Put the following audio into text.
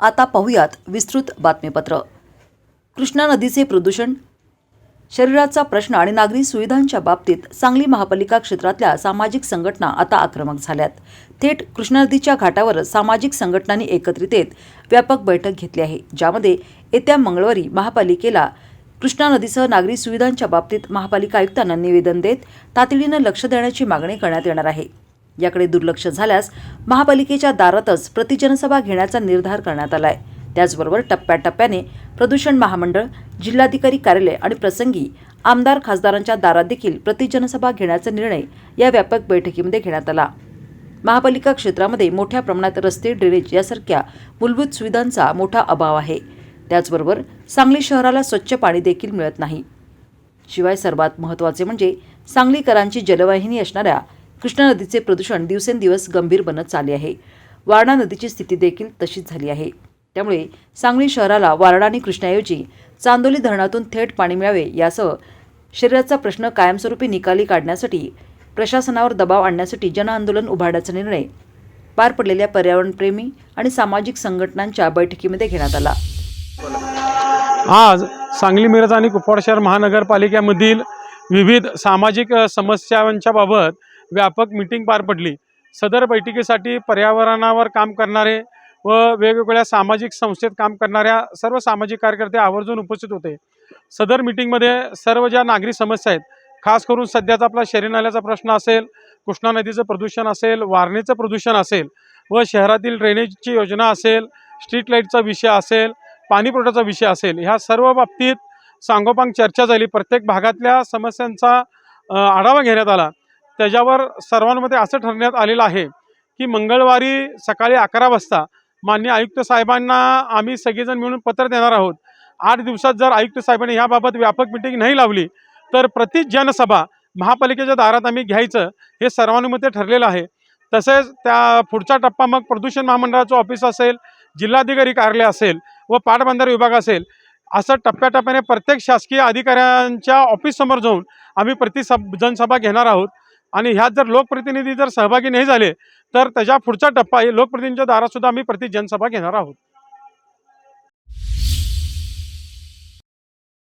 आता पाहूयात विस्तृत बातमीपत्र. कृष्णा नदीचे प्रदूषण शरीराचा प्रश्न आणि नागरी सुविधांच्या बाबतीत सांगली महापालिका क्षेत्रातल्या सामाजिक संघटना आता आक्रमक झाल्यात. थेट कृष्णा नदीच्या घाटावर सामाजिक संघटनांनी एकत्रित येत व्यापक बैठक घेतली आहे. ज्यामध्ये येत्या मंगळवारी महापालिकेला कृष्णा नदीसह नागरी सुविधांच्या बाबतीत महापालिका आयुक्तांना निवेदन देत तातडीनं लक्ष देण्याची मागणी करण्यात येणार आहे. याकडे दुर्लक्ष झाल्यास महापालिकेच्या दारातच प्रतिजनसभा घेण्याचा निर्धार करण्यात आलाय. त्याचबरोबर टप्प्याटप्प्याने प्रदूषण महामंडळ जिल्हाधिकारी कार्यालय आणि प्रसंगी आमदार खासदारांच्या दारात देखील प्रतिजनसभा घेण्याचा निर्णय या व्यापक बैठकीमध्ये घेण्यात आला. महापालिका क्षेत्रामध्ये मोठ्या प्रमाणात रस्ते ड्रेनेज यासारख्या मूलभूत सुविधांचा मोठा अभाव आहे. त्याचबरोबर सांगली शहराला स्वच्छ पाणी देखील मिळत नाही. शिवाय सर्वात महत्त्वाचे म्हणजे सांगलीकरांची जलवाहिनी असणाऱ्या कृष्णा नदीचे प्रदूषण दिवसेंदिवस गंभीर बनत चालले आहे. वारणा नदीची स्थिती देखील तशीच झाली आहे. त्यामुळे सांगली शहराला वारणा आणि कृष्णाऐवजी चांदोली धरणातून थेट पाणी मिळावे यासह शरीराचा प्रश्न कायमस्वरूपी निकाली काढण्यासाठी प्रशासनावर दबाव आणण्यासाठी जनआंदोलन उभारण्याचा निर्णय पार पडलेल्या पर्यावरणप्रेमी आणि सामाजिक संघटनांच्या बैठकीमध्ये घेण्यात आला. आज सांगली मिरज आणि कुपवाड शहर महानगरपालिकेमधील विविध सामाजिक समस्यांच्या बाबत व्यापक मीटिंग पार पडली. सदर बैठकीसाठी पर्यावरणावर काम करणारे व वेगवेगळ्या सामाजिक संस्थेत काम करणाऱ्या सर्व सामाजिक कार्यकर्ते आवर्जून उपस्थित होते. सदर मीटिंगमध्ये सर्व ज्या नागरी समस्या आहेत खास करून सध्याचा आपला शहरी नाल्याचा प्रश्न असेल कृष्णा नदीचं प्रदूषण असेल वारणेचं प्रदूषण असेल व शहरातील ड्रेनेजची योजना असेल स्ट्रीट लाईटचा विषय असेल पाणी पुरवठ्याचा विषय असेल ह्या सर्व बाबतीत सांगोपांग चर्चा झाली. प्रत्येक भागातल्या समस्यांचा आढावा घेण्यात आला. त्याच्यावर सर्वांमध्ये असं ठरण्यात आलेलं आहे की मंगळवारी सकाळी अकरा वाजता मान्य आयुक्त साहेबांना आम्ही सगळेजण मिळून पत्र देणार आहोत. आठ दिवसात जर आयुक्त साहेबांनी ह्याबाबत व्यापक मिटिंग नाही लावली तर प्रति जनसभा महापालिकेच्या दारात आम्ही घ्यायचं हे सर्वानुमते ठरलेलं आहे. तसेच त्या पुढचा टप्पा मग प्रदूषण महामंडळाचं ऑफिस असेल जिल्हाधिकारी कार्यालय असेल व पाटबंधारे विभाग असेल असं टप्प्याटप्प्याने प्रत्येक शासकीय अधिकाऱ्यांच्या ऑफिससमोर जाऊन आम्ही प्रति सब जनसभा घेणार आहोत. आणि ह्यात जर लोकप्रतिनिधी जर सहभागी नाही झाले तर त्याच्या पुढचा टप्पा हे लोकप्रतिनिधींच्या दारातसुद्धा आम्ही प्रति जनसभा घेणार आहोत.